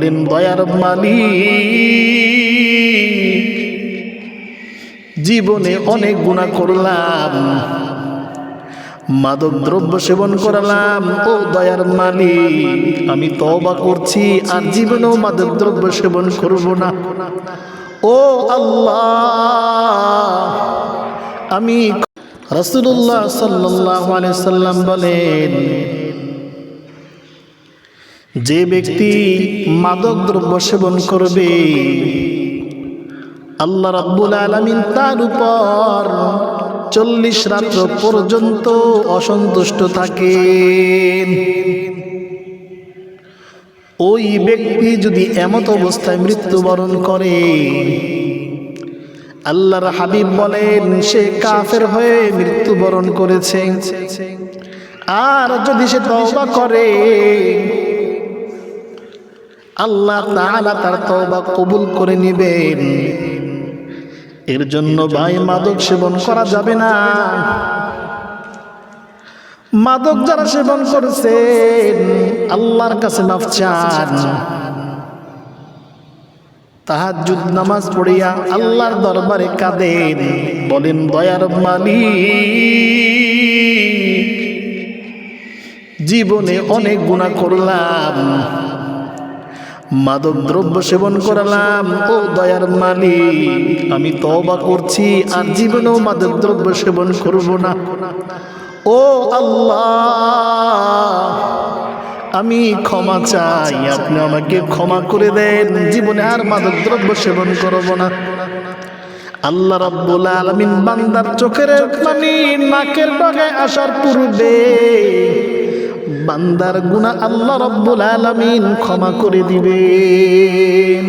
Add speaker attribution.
Speaker 1: বলেন দয়ার মালিক। জীবনে অনেক গুণা করলাম, মাদক দ্রব্য সেবন করালাম, ও দয়ার মালিক, আমি তওবা করছি আর জীবনেও মাদক দ্রব্য সেবন করব না। ও আল্লাহ, আমি রসুল্লাহ সাল্লাহ সাল্লাম বলেন যে ব্যক্তি মাদক দ্রব্য সেবন করবে, আল্লাহ রাব্বুল আলামিন তার উপর চল্লিশ রাত্র পর্যন্ত অসন্তুষ্ট থাকেন। ওই ব্যক্তি যদি এমত অবস্থায় মৃত্যুবরণ করে, আল্লাহর হাবিব বলেন, সে কাফের হয়ে মৃত্যুবরণ করেছে। আর যদি সে তওবা করে আল্লাহ তাআলা তার তওবা কবুল করে নেবেন। এর জন্য ভাই, মাদক সেবন করা যাবে না। মাদক যারা সেবন করেছেন, আল্লাহর কাছে মাফ চান। তাহাজ্জুদ নামাজ পড়িয়া আল্লাহর দরবারে কাঁদেন। বলেন, দয়ার মালিক, জীবনে অনেক গুণা করলাম। মাদক দ্রব্য সেবন করালাম, ও দয়ার মালিক। আমি তওবা করছি আর জীবনেও মাদক দ্রব্য সেবন করব না। ও আল্লাহ, আমি ক্ষমা চাই। আপনি আমাকে ক্ষমা করে দেন, জীবনে আর মাদক দ্রব্য সেবন করব না। আল্লাহ রাব্বুল আলামিন বান্দার চোখের পানি নাকের ডগায় আসার পূর্বে বান্দার গুণা আল্লাহ রব্বুল আলমিন ক্ষমা করে দিবেন।